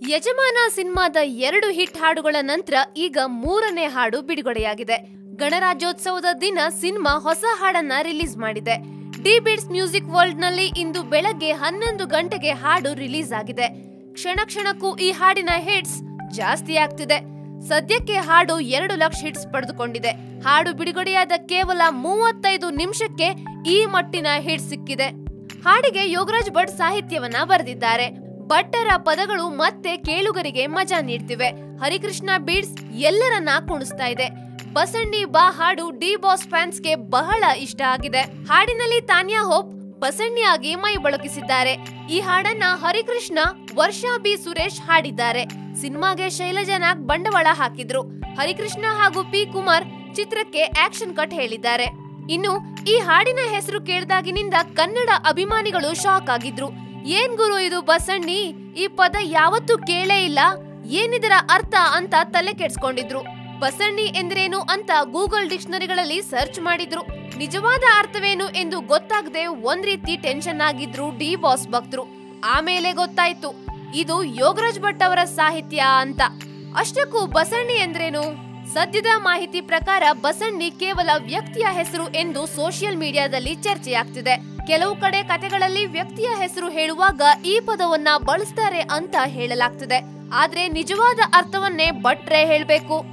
ಯಜಮಾನ ಸಿನಿಮಾದ ಎರಡು ಹಿಟ್ ಹಾಡುಗಳ ನಂತರ ಈಗ ಮೂರನೇ ಹಾಡು ಬಿಡುಗಡೆಯಾಗಿದೆ. ಗಣರಾಜ್ಯೋತ್ಸವದ ದಿನ ಸಿನಿಮಾ ಹೊಸ ಹಾಡನ್ನ ರಿಲೀಸ್ ಮಾಡಿದೆ. ಡಿ ಬಿಟ್ಸ್ ಮ್ಯೂಸಿಕ್ ವರ್ಲ್ಡ್ನಲ್ಲಿ ಇಂದು ಬೆಳಗ್ಗೆ ಹನ್ನೊಂದು ಗಂಟೆಗೆ ಹಾಡು ರಿಲೀಸ್ ಆಗಿದೆ. ಕ್ಷಣ ಕ್ಷಣಕ್ಕೂ ಈ ಹಾಡಿನ ಹಿಟ್ಸ್ ಜಾಸ್ತಿ ಆಗ್ತಿದೆ. ಸದ್ಯಕ್ಕೆ ಹಾಡು ಎರಡು ಲಕ್ಷ ಹಿಟ್ಸ್ ಪಡೆದುಕೊಂಡಿದೆ. ಹಾಡು ಬಿಡುಗಡೆಯಾದ ಕೇವಲ ಮೂವತ್ತೈದು ನಿಮಿಷಕ್ಕೆ ಈ ಮಟ್ಟಿನ ಹಿಟ್ ಸಿಕ್ಕಿದೆ. ಹಾಡಿಗೆ ಯೋಗರಾಜ್ ಭಟ್ ಸಾಹಿತ್ಯವನ್ನ ಬರೆದಿದ್ದಾರೆ. ಭಟ್ಟರ ಪದಗಳು ಮತ್ತೆ ಕೇಳುಗರಿಗೆ ಮಜಾ ನೀಡ್ತಿವೆ. ಹರಿಕೃಷ್ಣ ಬೀಡ್ಸ್ ಎಲ್ಲರನ್ನ ಕುಣಿಸ್ತಾ ಇದೆ. ಬಸಣ್ಣಿ ಬಾ ಹಾಡು ಡಿ ಬಾಸ್ ಫ್ಯಾನ್ಸ್ಗೆ ಬಹಳ ಇಷ್ಟ ಆಗಿದೆ. ಹಾಡಿನಲ್ಲಿ ತಾನ್ಯಾ ಹೋಪ್ ಬಸಣ್ಣಿಯಾಗಿ ಮೈ ಬಳಕಿಸಿದ್ದಾರೆ. ಈ ಹಾಡನ್ನ ಹರಿಕೃಷ್ಣ, ವರ್ಷಾ ಬಿ ಸುರೇಶ್ ಹಾಡಿದ್ದಾರೆ. ಸಿನಿಮಾಗೆ ಶೈಲಜಾ ನಾಗ್ ಬಂಡವಾಳ ಹಾಕಿದ್ರು. ಹರಿಕೃಷ್ಣ ಹಾಗೂ ಪಿ ಕುಮಾರ್ ಚಿತ್ರಕ್ಕೆ ಆಕ್ಷನ್ ಕಟ್ ಹೇಳಿದ್ದಾರೆ. ಇನ್ನು ಈ ಹಾಡಿನ ಹೆಸರು ಕೇಳಿದಾಗಿನಿಂದ ಕನ್ನಡ ಅಭಿಮಾನಿಗಳು ಶಾಕ್ ಆಗಿದ್ರು. ಏನ್ ಗುರು ಇದು ಬಸಣ್ಣಿ? ಈ ಪದ ಯಾವತ್ತೂ ಕೇಳೇ ಇಲ್ಲ. ಏನಿದರ ಅರ್ಥ ಅಂತ ತಲೆ ಕೆಡ್ಸ್ಕೊಂಡಿದ್ರು. ಬಸಣ್ಣಿ ಎಂದ್ರೇನು ಅಂತ ಗೂಗಲ್ ಡಿಕ್ಷನರಿಗಳಲ್ಲಿ ಸರ್ಚ್ ಮಾಡಿದ್ರು. ನಿಜವಾದ ಅರ್ಥವೇನು ಎಂದು ಗೊತ್ತಾಗದೆ ಒಂದ್ ರೀತಿ ಟೆನ್ಷನ್ ಆಗಿದ್ರು ಡಿ ಬಾಸ್ ಭಕ್ತರು. ಆಮೇಲೆ ಗೊತ್ತಾಯ್ತು. ಇದು ಯೋಗರಾಜ್ ಭಟ್ ಅವರ ಸಾಹಿತ್ಯ ಅಂತ. ಅಷ್ಟಕ್ಕೂ ಬಸಣ್ಣಿ ಎಂದ್ರೇನು? ಸದ್ಯದ ಮಾಹಿತಿ ಪ್ರಕಾರ ಬಸಣ್ಣಿ ಕೇವಲ ವ್ಯಕ್ತಿಯ ಹೆಸರು ಎಂದು ಸೋಷಿಯಲ್ ಮೀಡಿಯಾದಲ್ಲಿ ಚರ್ಚೆಯಾಗ್ತಿದೆ. ಕೆಲವು ಕಡೆ ಕತೆಗಳಲ್ಲಿ ವ್ಯಕ್ತಿಯ ಹೆಸರು ಹೇಳುವಾಗ ಈ ಪದವನ್ನ ಬಳಸ್ತಾರೆ ಅಂತ ಹೇಳಲಾಗ್ತದೆ. ಆದ್ರೆ ನಿಜವಾದ ಅರ್ಥವನ್ನೇ ಭಟ್ರೆ ಹೇಳ್ಬೇಕು.